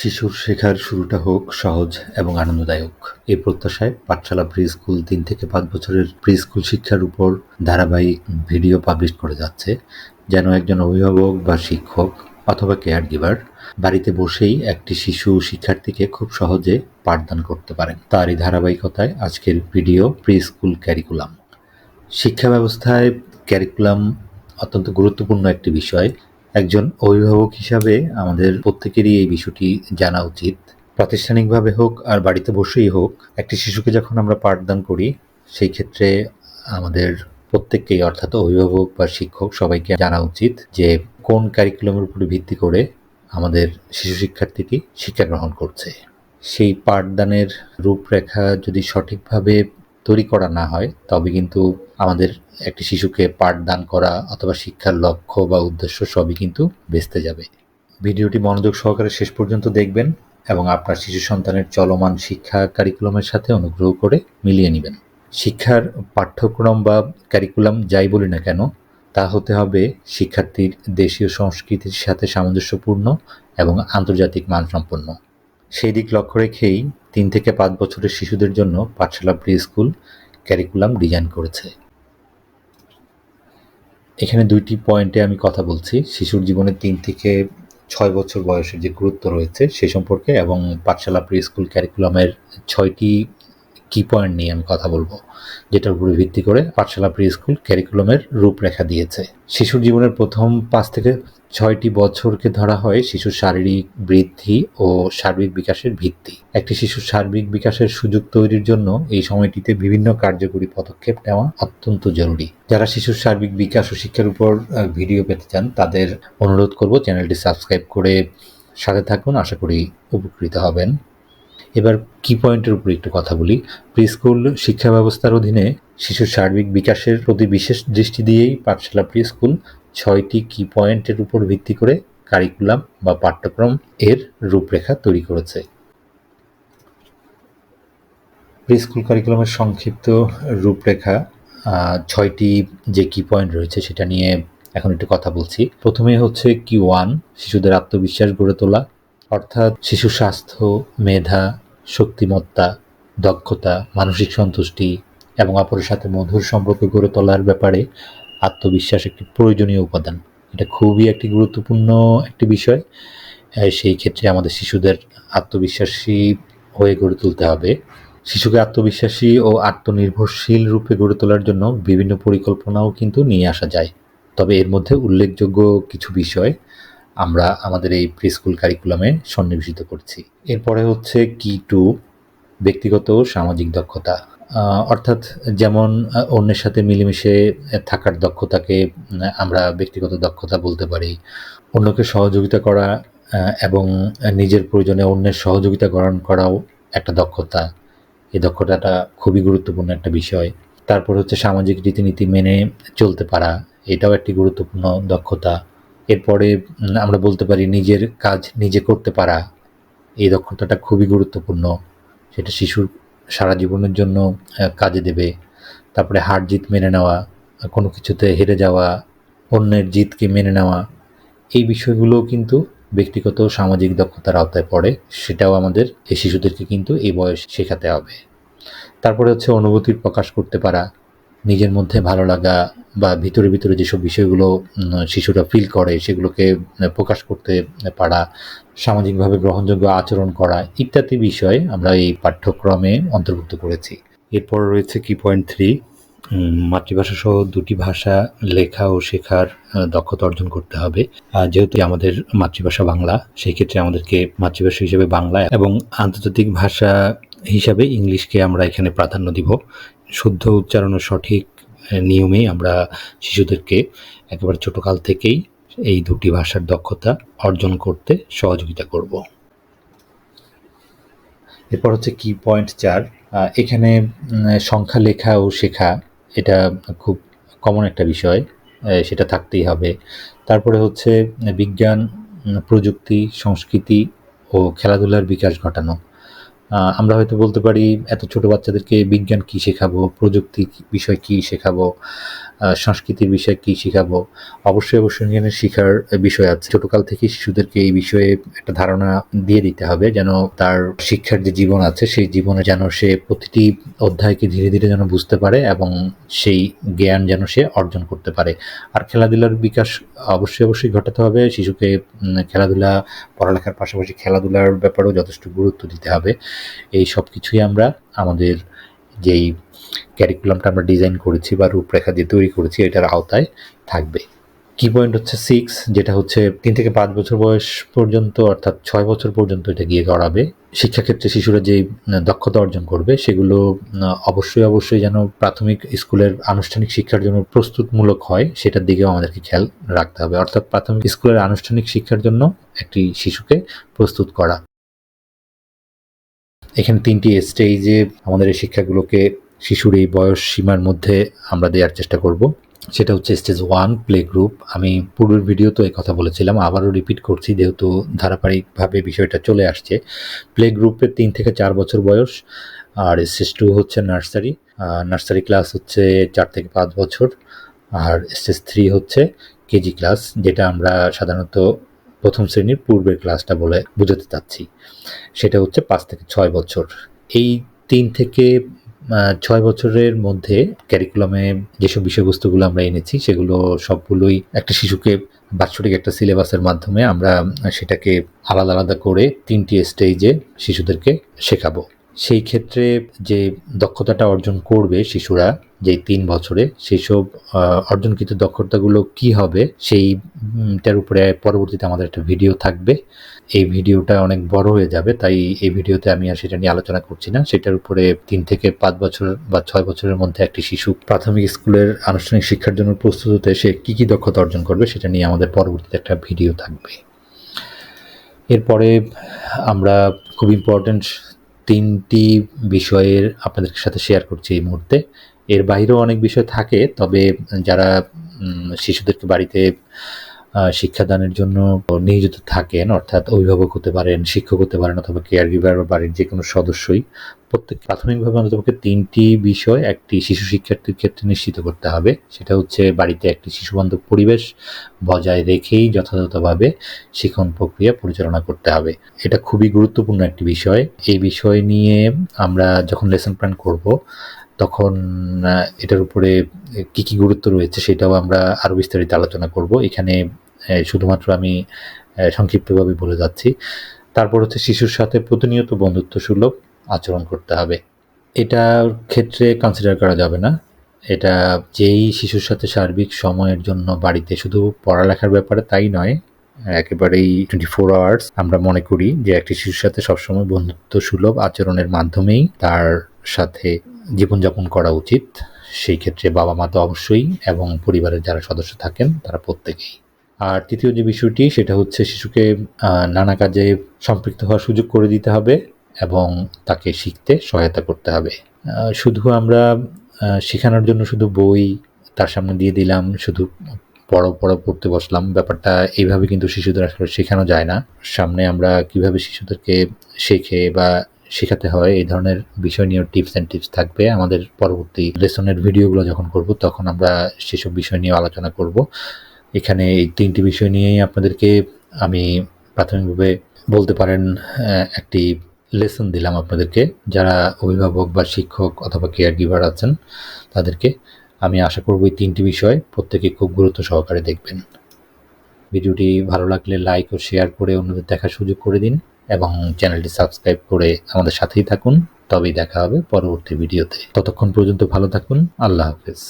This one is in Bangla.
শিশুর শেখার শুরুটা হোক সহজ এবং আনন্দদায়ক। এই প্রত্যাশায় পাঠশালা প্রি স্কুল তিন থেকে পাঁচ বছরের প্রি স্কুল শিক্ষার উপর ধারাবাহিক ভিডিও পাবলিশ করে যাচ্ছে, যেন একজন অভিভাবক বা শিক্ষক অথবা কেয়ার গিভার বাড়িতে বসেই একটি শিশু শিক্ষার্থীকে খুব সহজে পাঠদান করতে পারেন। তারই ধারাবাহিকতায় আজকের ভিডিও প্রি স্কুল ক্যারিকুলাম। শিক্ষা ব্যবস্থায় ক্যারিকুলাম অত্যন্ত গুরুত্বপূর্ণ একটি বিষয়। একজন অভিভাবক হিসাবে আমাদের প্রত্যেকেরই এই বিষয়টি জানা উচিত। প্রাতিষ্ঠানিকভাবে হোক আর বাড়িতে বসেই হোক, একটি শিশুকে যখন আমরা পাঠদান করি, সেই ক্ষেত্রে আমাদের প্রত্যেককেই, অর্থাৎ অভিভাবক বা শিক্ষক সবাইকে জানা উচিত যে কোন ক্যারিকুলামের উপরে ভিত্তি করে আমাদের শিশু শিক্ষার্থীটি শিক্ষা গ্রহণ করছে। সেই পাঠদানের রূপরেখা যদি সঠিকভাবে তৈরি করা না হয়, তবে কিন্তু আমাদের একটি শিশুকে পাঠদান করা অথবা শিক্ষার লক্ষ্য বা উদ্দেশ্য সবই কিন্তু বেচতে যাবে। ভিডিওটি মনোযোগ সহকারে শেষ পর্যন্ত দেখবেন এবং আপনার শিশু সন্তানের চলমান শিক্ষা কারিকুলামের সাথে অনুগ্রহ করে মিলিয়ে নেবেন। শিক্ষার পাঠ্যক্রম বা ক্যারিকুলাম যাই বলি না কেন, তা হতে হবে শিক্ষার্থীর দেশীয় সংস্কৃতির সাথে সামঞ্জস্যপূর্ণ এবং আন্তর্জাতিক মানসম্পন্ন। সেই দিক লক্ষ্য রেখেই তিন থেকে পাঁচ বছরের শিশুদের জন্য পাঠশালা প্রি স্কুল ক্যারিকুলাম ডিজাইন করেছে। এখানে দুইটি পয়েন্টে আমি কথা বলছি। শিশুর জীবনে তিন থেকে ছয় বছর বয়সের যে গুরুত্ব রয়েছে সে সম্পর্কে এবং পাঠশালা প্রি স্কুল ক্যারিকুলামের ছয়টি কি পয়েন্ট নিয়ে আমি কথা বলব, যেটার উপরে ভিত্তি করে পাঠশালা প্রি স্কুল ক্যারিকুলামের রূপরেখা দিয়েছে। শিশুর জীবনের প্রথম পাঁচ থেকে ছয়টি বছরকে ধরা হয় শিশুর শারীরিক বৃদ্ধি ও সার্বিক বিকাশের ভিত্তি। একটি শিশুর সার্বিক বিকাশের সুযোগ তৈরির জন্য এই সময়টিতে বিভিন্ন কার্যকরী পদক্ষেপ নেওয়া অত্যন্ত জরুরি। যারা শিশুর সার্বিক বিকাশ ও শিক্ষার উপর ভিডিও পেতে চান, তাদের অনুরোধ করব চ্যানেলটি সাবস্ক্রাইব করে সাথে থাকুন। আশা করি উপকৃত হবেন। এবার কি পয়েন্টের উপর একটু কথা বলি। প্রি স্কুল শিক্ষা ব্যবস্থার অধীনে শিশুর সার্বিক বিকাশের প্রতি বিশেষ দৃষ্টি দিয়েই পাঠশালা প্রি স্কুল ছয়টি কি পয়েন্টের উপর ভিত্তি করে কারিকুলাম বা পাঠ্যক্রম এর রূপরেখা তৈরি করেছে। প্রি স্কুল কারিকুলামের সংক্ষিপ্ত রূপরেখা ছয়টি যে কি পয়েন্ট রয়েছে সেটা নিয়ে এখন একটু কথা বলছি। প্রথমে হচ্ছে কি ওয়ান শিশুদের আত্মবিশ্বাস গড়ে তোলা। অর্থাৎ শিশু স্বাস্থ্য, মেধা শক্তিমত্তা, দক্ষতা, মানসিক সন্তুষ্টি এবং অপরের সাথে মধুর সম্পর্ক গড়ে তোলার ব্যাপারে আত্মবিশ্বাস একটি প্রয়োজনীয় উপাদান। এটা খুবই একটি গুরুত্বপূর্ণ একটি বিষয়। সেই ক্ষেত্রে আমাদের শিশুদের আত্মবিশ্বাসী হয়ে গড়ে তুলতে হবে। শিশুকে আত্মবিশ্বাসী ও আত্মনির্ভরশীল রূপে গড়ে তোলার জন্য বিভিন্ন পরিকল্পনাও কিন্তু নিয়ে আসা যায়। তবে এর মধ্যে উল্লেখযোগ্য কিছু বিষয় আমরা আমাদের এই প্রি স্কুল কারিকুলামে সন্নিবেশিত করছি। এরপরে হচ্ছে কি টু ব্যক্তিগত সামাজিক দক্ষতা। অর্থাৎ যেমন অন্যের সাথে মিলেমিশে থাকার দক্ষতাকে আমরা ব্যক্তিগত দক্ষতা বলতে পারি। অন্যকে সহযোগিতা করা এবং নিজের প্রয়োজনে অন্যের সহযোগিতা গ্রহণ করাও একটা দক্ষতা। এই দক্ষতাটা খুবই গুরুত্বপূর্ণ একটা বিষয়। তারপর হচ্ছে সামাজিক রীতিনীতি মেনে চলতে পারা, এটাও একটি গুরুত্বপূর্ণ দক্ষতা। এরপরে আমরা বলতে পারি নিজের কাজ নিজে করতে পারা এই দক্ষতাটা খুবই গুরুত্বপূর্ণ। সেটা শিশুর সারা জীবনের জন্য কাজে দেবে। তারপরে হার জিত মেনে নেওয়া, কোনো কিছুতে হেরে যাওয়া, অন্যের জিতকে মেনে নেওয়া, এই বিষয়গুলো কিন্তু ব্যক্তিগত সামাজিক দক্ষতার আওতায় পড়ে। সেটাও আমাদের এই শিশুদেরকে কিন্তু এই বয়স শেখাতে হবে। তারপরে হচ্ছে অনুভূতির প্রকাশ করতে পারা। নিজের মধ্যে ভালো লাগা বা ভিতরে ভিতরে যেসব বিষয়গুলো শিশুরা ফিল করে, সেগুলোকে প্রকাশ করতে পারা, সামাজিকভাবে গ্রহণযোগ্য আচরণ করা ইত্যাদি বিষয় আমরা এই পাঠ্যক্রমে অন্তর্ভুক্ত করেছি। এরপর রয়েছে কি পয়েন্ট থ্রি মাতৃভাষা সহ দুটি ভাষা লেখা ও শেখার দক্ষতা অর্জন করতে হবে। যেহেতু আমাদের মাতৃভাষা বাংলা, সেই ক্ষেত্রে আমাদেরকে মাতৃভাষা হিসেবে বাংলা এবং আন্তর্জাতিক ভাষা হিসাবে ইংলিশকে আমরা এখানে প্রাধান্য দিব। শুদ্ধ উচ্চারণ ও সঠিক নিয়মেই আমরা শিশুদেরকে একেবারে ছোটোকাল থেকেই এই দুটি ভাষার দক্ষতা অর্জন করতে সহযোগিতা করব। এরপর হচ্ছে কি পয়েন্ট চার এখানে সংখ্যা লেখা ও শেখা, এটা খুব কমন একটা বিষয় সেটা থাকতেই হবে। তারপরে হচ্ছে বিজ্ঞান প্রযুক্তি, সংস্কৃতি ও খেলাধুলার বিকাশ ঘটানো। আমরা হয়তো বলতে পারি এত ছোট বাচ্চাদেরকে বিজ্ঞান কি শেখাবো? প্রযুক্তি বিষয় কি শেখাবো? সংস্কৃতির বিষয় কি শেখাবো? অবশ্যই অবশ্যই এখানে শেখার বিষয় আছে। ছোটকাল থেকে শিশুদেরকে এই বিষয়ে একটা ধারণা দিয়ে দিতে হবে যেন তার শিক্ষার যে জীবন আছে, সেই জীবনে যেন সে প্রতিটি অধ্যায়কে ধীরে ধীরে যেন বুঝতে পারে এবং সেই জ্ঞান যেন সে অর্জন করতে পারে। আর খেলাধুলার বিকাশ অবশ্যই অবশ্যই ঘটাতে হবে। শিশুকে খেলাধুলা পড়ালেখার পাশাপাশি খেলাধুলার ব্যাপারেও যথেষ্ট গুরুত্ব দিতে হবে। এই সব কিছুই আমরা আমাদের যেই ক্যারিকুলামটা আমরা ডিজাইন করেছি বা রূপরেখা দিয়ে তৈরি করেছি, এটার আওতায় থাকবে। কি পয়েন্ট হচ্ছে সিক্স যেটা হচ্ছে তিন থেকে পাঁচ বছর বয়স পর্যন্ত, অর্থাৎ ছয় বছর পর্যন্ত এটা গিয়ে গড়াবে। শিক্ষাক্ষেত্রে শিশুরা যে দক্ষতা অর্জন করবে, সেগুলো অবশ্যই অবশ্যই যেন প্রাথমিক স্কুলের আনুষ্ঠানিক শিক্ষার জন্য প্রস্তুতমূলক হয়, সেটার দিকেও আমাদেরকে খেয়াল রাখতে হবে। অর্থাৎ প্রাথমিক স্কুলের আনুষ্ঠানিক শিক্ষার জন্য একটি শিশুকে প্রস্তুত করা। এখানে তিনটি স্টেজে আমাদের এই শিক্ষাগুলোকে শিশুর এই বয়স সীমার মধ্যে আমরা দেওয়ার চেষ্টা করব। সেটা হচ্ছে স্টেজ ওয়ান, প্লে গ্রুপ। আমি পূর্বের ভিডিওতে এই কথা বলেছিলাম, আবারও রিপিট করছি যেহেতু ধারাবাহিকভাবে বিষয়টা চলে আসছে। প্লে গ্রুপে তিন থেকে চার বছর বয়স, আর স্টেজ টু হচ্ছে নার্সারি নার্সারি ক্লাস হচ্ছে চার থেকে পাঁচ বছর, আর স্টেজ থ্রি হচ্ছে কেজি ক্লাস, যেটা আমরা সাধারণত প্রথম শ্রেণির পূর্বের ক্লাসটা বলে বুঝাতে চাচ্ছি। সেটা হচ্ছে পাঁচ থেকে ছয় বছর। এই তিন থেকে ছয় বছরের মধ্যে ক্যারিকুলামে যেসব বিষয়বস্তুগুলো আমরা এনেছি, সেগুলো সবগুলোই একটা শিশুকে বাৎসরিক একটা সিলেবাসের মাধ্যমে আমরা সেটাকে আলাদা আলাদা করে তিনটি স্টেজে শিশুদেরকে শেখাবো। সেই ক্ষেত্রে যে দক্ষতাটা অর্জন করবে শিশুরা যে তিন বছরে সেই সব অর্জনকৃত দক্ষতাগুলো কি হবে সেইটার উপরে পরবর্তীতে আমাদের একটা ভিডিও থাকবে। এই ভিডিওটা অনেক বড় হয়ে যাবে, তাই এই ভিডিওতে আমি আর সেটা নিয়ে আলোচনা করছি না। সেটার উপরে তিন থেকে পাঁচ বছর বা ছয় বছরের মধ্যে একটি শিশু প্রাথমিক স্কুলের আনুষ্ঠানিক শিক্ষার জন্য প্রস্তুত হতে সে কী কী দক্ষতা অর্জন করবে সেটা নিয়ে আমাদের পরবর্তীতে একটা ভিডিও থাকবে। এরপরে আমরা খুব ইম্পর্ট্যান্ট তিনটি বিষয়ের আপনাদের সাথে শেয়ার করছি এই মুহূর্তে। এর বাইরেও অনেক বিষয় থাকে, তবে যারা শিশুদেরকে বাড়িতে শিক্ষাদানের জন্য নিয়োজিত থাকেন, অর্থাৎ অভিভাবক হতে পারেন, শিক্ষক হতে পারেন, অথবা কেয়ার গিভার বাড়ির যে কোনো সদস্যই প্রত্যেক প্রাথমিকভাবে অন্ততপক্ষে তিনটি বিষয় একটি শিশু শিক্ষার্থীর ক্ষেত্রে নিশ্চিত করতে হবে। সেটা হচ্ছে বাড়িতে একটি শিশুবান্ধব পরিবেশ বজায় রেখেই যথাযথভাবে শিক্ষণ প্রক্রিয়া পরিচালনা করতে হবে। এটা খুবই গুরুত্বপূর্ণ একটি বিষয়। এই বিষয় নিয়ে আমরা যখন লেসন প্ল্যান করব, তখন এটার উপরে কি কি গুরুত্ব রয়েছে সেটাও আমরা আরও বিস্তারিত আলোচনা করব। এখানে শুধুমাত্র আমি সংক্ষিপ্তভাবে বলে যাচ্ছি। তারপর হচ্ছে শিশুর সাথে প্রতিনিয়ত বন্ধুত্ব সুলভ আচরণ করতে হবে। এটার ক্ষেত্রে কনসিডার করা যাবে না। এটা যেই শিশুর সাথে সার্বিক সময়ের জন্য বাড়িতে শুধু পড়ালেখার ব্যাপারে তাই নয়, একেবারেই টোয়েন্টি ফোর আওয়ার্স আমরা মনে করি যে একটি শিশুর সাথে সবসময় বন্ধুত্ব সুলভ আচরণের মাধ্যমেই তার সাথে জীবনযাপন করা উচিত। সেই ক্ষেত্রে বাবা মা তো অবশ্যই এবং পরিবারের যারা সদস্য থাকেন তারা প্রত্যেকেই। আর তৃতীয় যে বিষয়টি, সেটা হচ্ছে শিশুকে নানা কাজে সম্পৃক্ত হওয়ার সুযোগ করে দিতে হবে। এবং তাকে শিখতে সহায়তা করতে হবে। শুধু আমরা শেখানোর জন্য শুধু বই তার সামনে দিয়ে দিলাম, শুধু পড়ো পড়ো, পড়তে বসলাম। ব্যাপারটা এইভাবে কিন্তু শিশুদের আসলে শেখানো যায় না। সামনে আমরা কীভাবে শিশুদেরকে শেখে বা শেখাতে হয়, এই ধরনের বিষয় নিয়ে টিপস অ্যান্ড টিপস থাকবে। আমাদের পরবর্তী লেসনের ভিডিওগুলো যখন করব, তখন আমরা সেসব বিষয় নিয়ে আলোচনা করব। এখানে এই তিনটি বিষয় নিয়েই আপনাদেরকে আমি প্রাথমিকভাবে বলতে পারেন একটি লেসন দিলাম আপনাদেরকে। যারা অভিভাবক বা শিক্ষক অথবা কেয়ার গিভার আছেন, তাদেরকে আমি আশা করব এই তিনটি বিষয় প্রত্যেকে খুব গুরুত্ব সহকারে দেখবেন। ভিডিওটি ভালো লাগলে লাইক ও শেয়ার করে অন্যদের দেখার সুযোগ করে দিন এবং চ্যানেলটি সাবস্ক্রাইব করে আমাদের সাথেই থাকুন। তবেই দেখা হবে পরবর্তী ভিডিওতে। ততক্ষণ পর্যন্ত ভালো থাকুন। আল্লাহ হাফেজ।